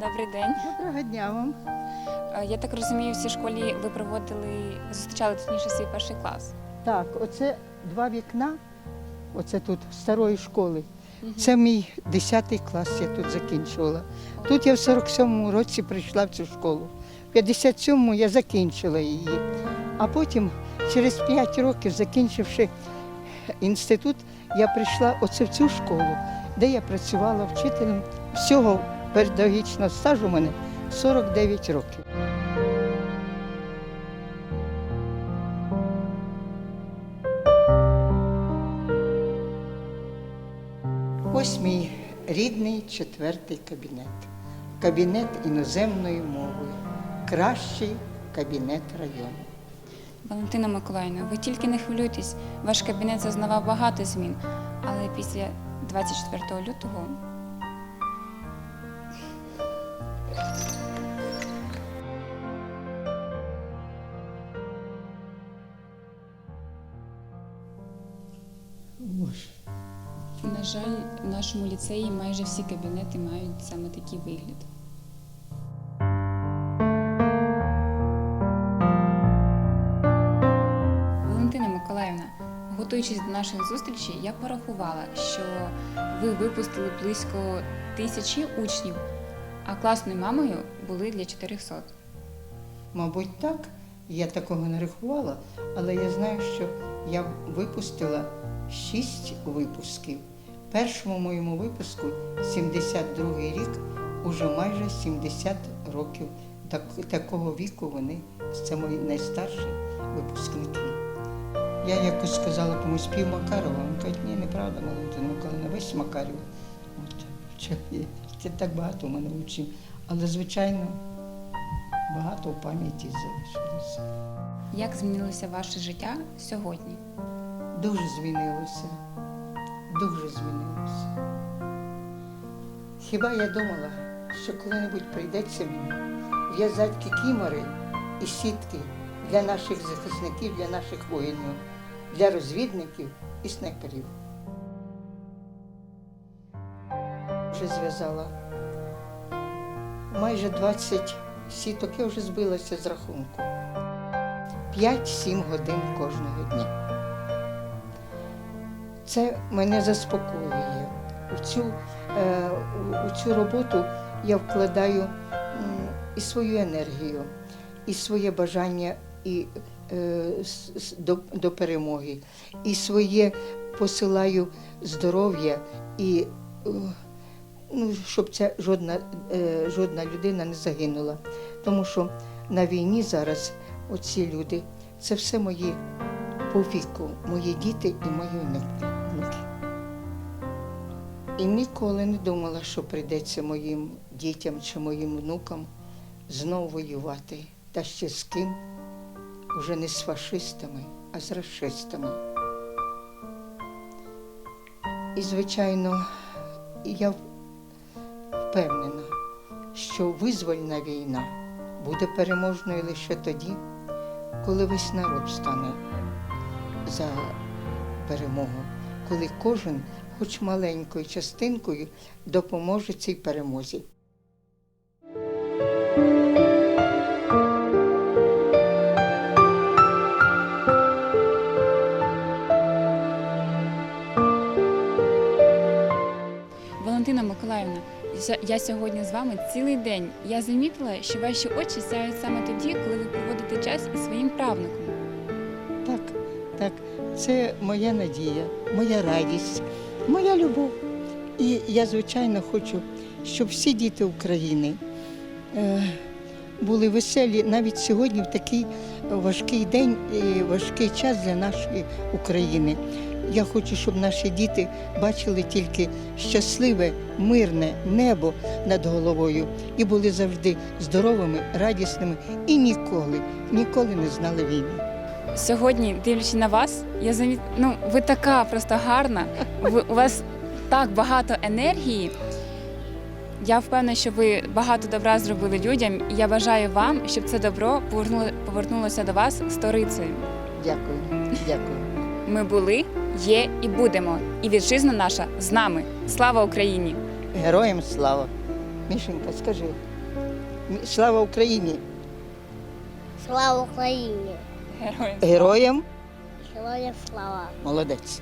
Добрий день. Доброго дня вам. Е, Я так розумію, в цій школі ви проводили, зустрічали точніше свій перший клас. Так, оце два вікна, оце тут старої школи. Це мій 10 клас, я тут закінчувала. Тут я в 47-му році прийшла в цю школу. В 57-му я закінчила її. А потім, через 5 років, закінчивши інститут, я прийшла оце в цю школу, де я працювала вчителем. Всього педагогічного стажу у мене 49 років. Ось мій рідний четвертий кабінет. Кабінет іноземної мови. Кращий кабінет району. Валентина Миколаївна, ви тільки не хвилюйтесь. Ваш кабінет зазнавав багато змін, але після 24 лютого На жаль, в нашому ліцеї майже всі кабінети мають саме такий вигляд. Валентина Миколаївна, готуючись до нашої зустрічі, я порахувала, що ви випустили близько тисячі учнів, а класною мамою були для 400. Мабуть, так. Я такого не рахувала, але я знаю, що я випустила шість випусків. Першому моєму випуску, 72-й рік, уже майже 70 років. Так, такого віку вони, це мої найстарші випускники. Я якось сказала комусь пів Макарова, він каже, ні, неправда, Валентина Миколаївна, весь Макарів. От, це так багато у мене учнів. Але, звичайно, багато в пам'яті залишилося. Як змінилося ваше життя сьогодні? Дуже змінилося. Дуже змінилося. Хіба я думала, що коли-небудь прийдеться мені в'язати кімори і сітки для наших захисників, для наших воїнів, для розвідників і снайперів. Вже зв'язала майже 20 сіток, я вже збилася з рахунку. 5-7 годин кожного дня. Це мене заспокоює. У цю, е, у- цю роботу я вкладаю і свою енергію, і своє бажання і, е, до, до перемоги, і своє посилаю здоров'я, і е, ну, щоб ця жодна, е, жодна людина не загинула. Тому що на війні зараз оці люди це все мої по віку, мої діти і мої внуки. І ніколи не думала, що прийдеться моїм дітям чи моїм внукам знову воювати. Та ще з ким? Уже не з фашистами, а з расистами. І, звичайно, я впевнена, що визвольна війна буде переможною лише тоді, коли весь народ стане за перемогу, коли кожен, хоч маленькою частинкою, допоможе цій перемозі. Валентина Миколаївна, я- сьогодні з вами цілий день. Я замітила, що ваші очі сяють саме тоді, коли ви проводите час із своїм правнуком. Так, так, це моя надія, моя радість, моя любов. І я, звичайно, хочу, щоб всі діти України е, були веселі навіть сьогодні в такий важкий день і важкий час для нашої України. Я хочу, щоб наші діти бачили тільки щасливе, мирне небо над головою і були завжди здоровими, радісними і ніколи, ніколи не знали війни. Сьогодні, дивлячись на вас, я заміт... ну, ви така просто гарна. Ви, у вас так багато енергії. Я впевнена, що ви багато добра зробили людям, і я бажаю вам, щоб це добро повернуло, повернулося до вас сторицею. Дякую, дякую. Ми були, є і будемо. І вітчизна наша з нами. Слава Україні! Героям слава! Мішенька, скажи. Слава Україні! Слава Україні! Героям. Героям Героям слава! молодець.